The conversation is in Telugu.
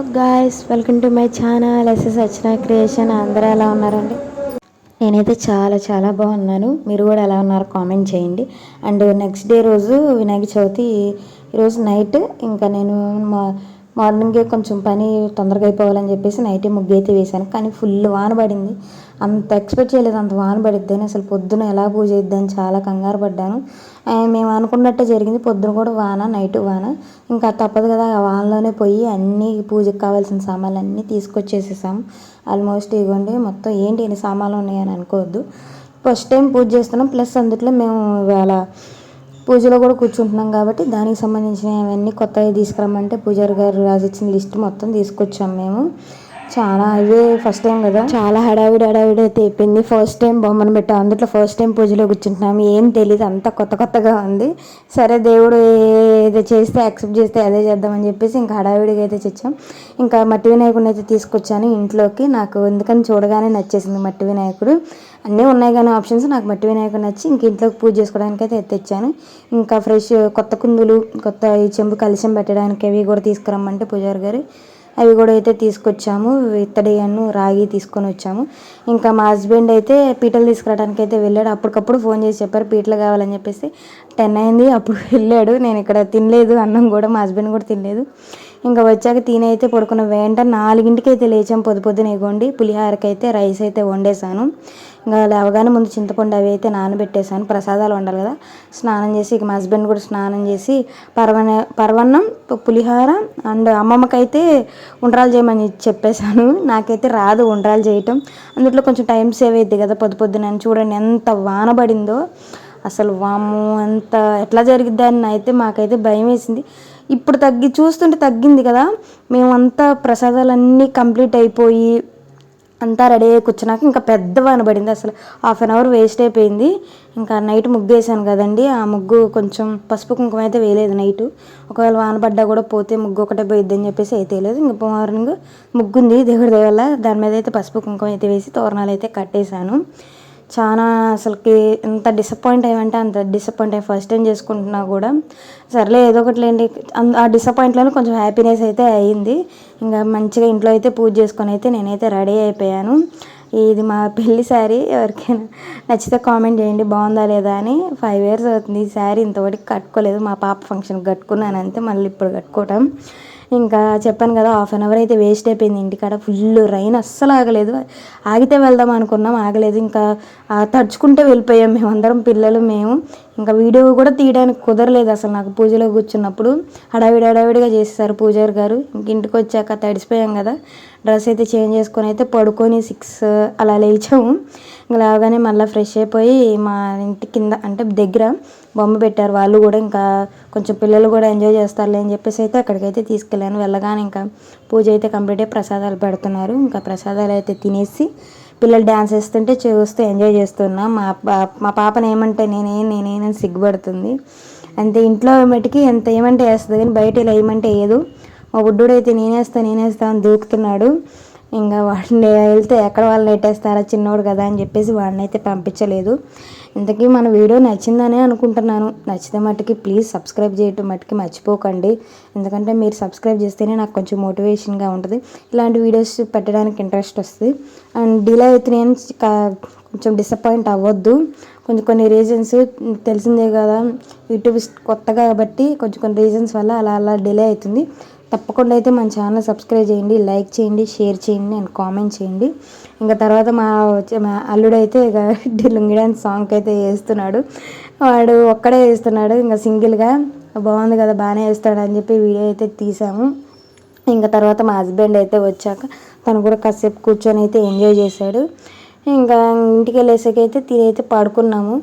Guys welcome to my channel SS వచ్చిన క్రియేషన్ అందరూ ఎలా ఉన్నారండి? నేనైతే చాలా చాలా బాగున్నాను. మీరు కూడా ఎలా ఉన్నారో కామెంట్ చేయండి. అండ్ నెక్స్ట్ డే రోజు వినాయక చవితి ఈరోజు నైట్ ఇంకా నేను మా మార్నింగే కొంచెం పని తొందరగా అయిపోవాలని చెప్పేసి నైటే ముగ్గు అయితే వేశాను. కానీ ఫుల్ వాన పడింది. అంత ఎక్స్పెక్ట్ చేయలేదు. అంత వాన పడిద్దని అసలు పొద్దున ఎలా పూజ చేద్దని చాలా కంగారు పడ్డాను. మేము అనుకున్నట్టే జరిగింది. పొద్దున కూడా వాన నైట్ వాన. ఇంకా తప్పదు కదా ఆ వానలోనే పోయి అన్నీ పూజకి కావాల్సిన సామాన్లు అన్నీ తీసుకొచ్చేసేసాం. ఆల్మోస్ట్ ఇవ్వండి మొత్తం ఏంటి ఎన్ని సామాన్లు ఉన్నాయని అనుకోవద్దు. ఫస్ట్ టైం పూజ చేస్తున్నాం. ప్లస్ అందుట్లో మేము ఇవాళ పూజలో కూడా కూర్చుంటున్నాం కాబట్టి దానికి సంబంధించిన అవన్నీ కొత్తవి తీసుకురమ్మంటే పూజారి గారు రాసిచ్చిన లిస్ట్ మొత్తం తీసుకొచ్చాం మేము. చాలా అవే ఫస్ట్ టైం కదా? చాలా హడావిడి హడావిడి అయితే అయిపోయింది. ఫస్ట్ టైం బొమ్మను పెట్టాం. అందులో ఫస్ట్ టైం పూజలో కూర్చుంటున్నాం. ఏం తెలియదు అంతా కొత్త కొత్తగా ఉంది. సరే దేవుడు ఏది చేస్తే యాక్సెప్ట్ చేస్తే అదే చేద్దామని చెప్పేసి ఇంకా హడావిడిగా అయితే తెచ్చాం ఇంకా మట్టి వినాయకుడిని అయితే తీసుకొచ్చాను ఇంట్లోకి. నాకు ఎందుకని చూడగానే నచ్చేసింది మట్టి వినాయకుడు. అన్నీ ఉన్నాయి కానీ ఆప్షన్స్ నాకు మట్టి వినాయకుడు నచ్చి ఇంక ఇంట్లోకి పూజ చేసుకోవడానికి అయితే తెచ్చాను. ఇంకా ఫ్రెష్ కొత్త కుందులు కొత్త ఈ చెంబు కలిసం పెట్టడానికి అవి కూడా తీసుకురమ్మంటే పూజారి గారు. అవి కూడా అయితే తీసుకొచ్చాము. ఇత్తడి అన్ను రాగి తీసుకొని వచ్చాము. ఇంకా మా హస్బెండ్ అయితే పీటలు తీసుకురావడానికి అయితే వెళ్ళాడు. అప్పటికప్పుడు ఫోన్ చేసి చెప్పారు పీటలు కావాలని చెప్పేసి టెన్ అయింది అప్పుడు వెళ్ళాడు. నేను ఇక్కడ తినలేదు అన్నం కూడా మా హస్బెండ్ కూడా తినలేదు. ఇంకా వచ్చాక తిని అయితే పడుకున్న. వెంట నాలుగింటికి అయితే లేచాం. పొద్దు పొద్దున ఇగోండి. పులిహారకి అయితే రైస్ అయితే వండేసాను ఇంకా లేవగానే ముందు చింతపండు అవి అయితే నానబెట్టేసాను ప్రసాదాలు వండాలి కదా. స్నానం చేసి ఇక మా హస్బెండ్ కూడా స్నానం చేసి పర్వన పర్వన్నం పులిహార అండ్ అమ్మమ్మకైతే ఉండరాలు ఉండ్రాలు చేయమని చెప్పేశాను. నాకైతే రాదు ఉండ్రాలు చేయటం. అందులో కొంచెం టైం సేవ్ అవుద్ది కదా పొద్దు పొద్దున చూడండి ఎంత వాన పడిందో. అసలు వాము అంత ఎట్లా జరిగిద్దా అని అయితే మాకైతే భయం వేసింది. ఇప్పుడు తగ్గి చూస్తుంటే తగ్గింది కదా. మేమంతా ప్రసాదాలన్నీ కంప్లీట్ అయిపోయి అంతా రెడీ అయ్యి కూర్చున్నాక ఇంకా పెద్ద వాన పడింది. అసలు హాఫ్ అన్ అవర్ వేస్ట్ అయిపోయింది. ఇంకా నైట్ ముగ్గు వేసాను కదండి. ఆ ముగ్గు కొంచెం పసుపు కుంకుమ అయితే వేయలేదు నైట్. ఒకవేళ వాన పడ్డా కూడా పోతే ముగ్గు ఒకటే పోయిద్ది అని చెప్పేసి అయితే వేయలేదు ఇంకా మార్నింగ్ ముగ్గు ఉంది దేవుడి దేవల్ల దాని మీద అయితే పసుపు కుంకుమ అయితే వేసి తోరణాలు అయితే కట్టేశాను. చాలా అసలుకి ఎంత డిసప్పాయింట్ అయ్యామంటే అంత డిసప్పాయింట్ అయ్యి ఫస్ట్ టైం చేసుకుంటున్నా కూడా. సర్లే ఏదో ఒకటి లేండి ఆ డిసప్పాయింట్లోనే కొంచెం హ్యాపీనెస్ అయితే అయ్యింది. ఇంకా మంచిగా ఇంట్లో అయితే పూజ చేసుకొని అయితే నేనైతే రెడీ అయిపోయాను. ఇది మా పెళ్ళి శారీ. ఎవరికైనా నచ్చితే కామెంట్ చేయండి. బాగుందా లేదా అని. ఫైవ్ ఇయర్స్ అవుతుంది ఈ శారీ. ఇంతవరకు కట్టుకోలేదు. మా పాప ఫంక్షన్కి కట్టుకున్నాను అంతే మళ్ళీ ఇప్పుడు కట్టుకోవటం. ఇంకా చెప్పాను కదా హాఫ్ అన్ అవర్ అయితే వేస్ట్ అయిపోయింది. ఇంటికాడ ఫుల్ రైన్ అస్సలు ఆగలేదు. ఆగితే వెళ్దాం అనుకున్నాం ఆగలేదు. ఇంకా తడుచుకుంటే వెళ్ళిపోయాం మేమందరం పిల్లలు మేము. ఇంకా వీడియో కూడా తీయడానికి కుదరలేదు అసలు నాకు పూజలో కూర్చున్నప్పుడు. హడావిడి హడావిడిగా చేసేసారు పూజారి గారు. ఇంక ఇంటికి వచ్చాక తడిసిపోయాం కదా. డ్రెస్ అయితే చేంజ్ చేసుకొని అయితే పడుకొని సిక్స్ అలా లేచాము. ఇంకా లేవగానే మళ్ళీ ఫ్రెష్ అయిపోయి మా ఇంటి కింద అంటే దగ్గర బొమ్మ పెట్టారు. వాళ్ళు కూడా ఇంకా కొంచెం పిల్లలు కూడా ఎంజాయ్ చేస్తారులే అని చెప్పేసి అయితే అక్కడికైతే తీసుకెళ్ళాను. వెళ్ళగానే ఇంకా పూజ అయితే కంప్లీట్ అయ్యి ప్రసాదాలు పెడుతున్నారు. ఇంకా ప్రసాదాలు అయితే తినేసి పిల్లలు డ్యాన్స్ వేస్తుంటే చూస్తూ ఎంజాయ్ చేస్తున్నా. మా మా పాపను ఏమంటే నేనే నేనేనని సిగ్గుపడుతుంది. అంతే ఇంట్లో మటుకి ఎంత ఏమంటే వేస్తుంది కానీ బయట ఇలా ఏమంటే ఏదు మా బుడ్డుడైతే అయితే నేనేస్తా నేనేస్తా అని దూకుతున్నాడు. ఇంకా వాడిని వెళ్తే ఎక్కడ వాళ్ళు నెట్టేస్తారా? చిన్నోడు కదా అని చెప్పేసి వాడిని అయితే పంపించలేదు. ఇంతకీ మన వీడియో నచ్చిందనే అనుకుంటున్నాను. నచ్చితే మట్టుకి ప్లీజ్ సబ్స్క్రైబ్ చేయటం మట్టుకి మర్చిపోకండి. ఎందుకంటే మీరు సబ్స్క్రైబ్ చేస్తేనే నాకు కొంచెం మోటివేషన్గా ఉంటుంది. ఇలాంటి వీడియోస్ పెట్టడానికి ఇంట్రెస్ట్ వస్తుంది. అండ్ డిలే అవుతున్నాయని కొంచెం డిసప్పాయింట్ అవ్వద్దు. కొంచెం కొన్ని రీజన్స్ తెలిసిందే కదా. యూట్యూబ్ కొత్తగా కాబట్టి కొంచెం కొన్ని రీజన్స్ వల్ల అలా అలా డిలే అవుతుంది. తప్పకుండా అయితే మన ఛానల్ సబ్స్క్రైబ్ చేయండి లైక్ చేయండి షేర్ చేయండి అండ్ కామెంట్ చేయండి. ఇంకా తర్వాత మా మా అల్లుడైతే ఇక లుంగి డ్యాన్స్ సాంగ్ అయితే వేస్తున్నాడు. వాడు ఒక్కడే వేస్తున్నాడు ఇంకా సింగిల్గా బాగుంది కదా బాగానే వేస్తాడు అని చెప్పి వీడియో అయితే తీసాము. ఇంకా తర్వాత మా హస్బెండ్ అయితే వచ్చాక తను కూడా కాసేపు కూర్చొని అయితే ఎంజాయ్ చేశాడు. ఇంకా ఇంటికి వెళ్ళేసరికి అయితే తిని అయితే పడుకున్నాము.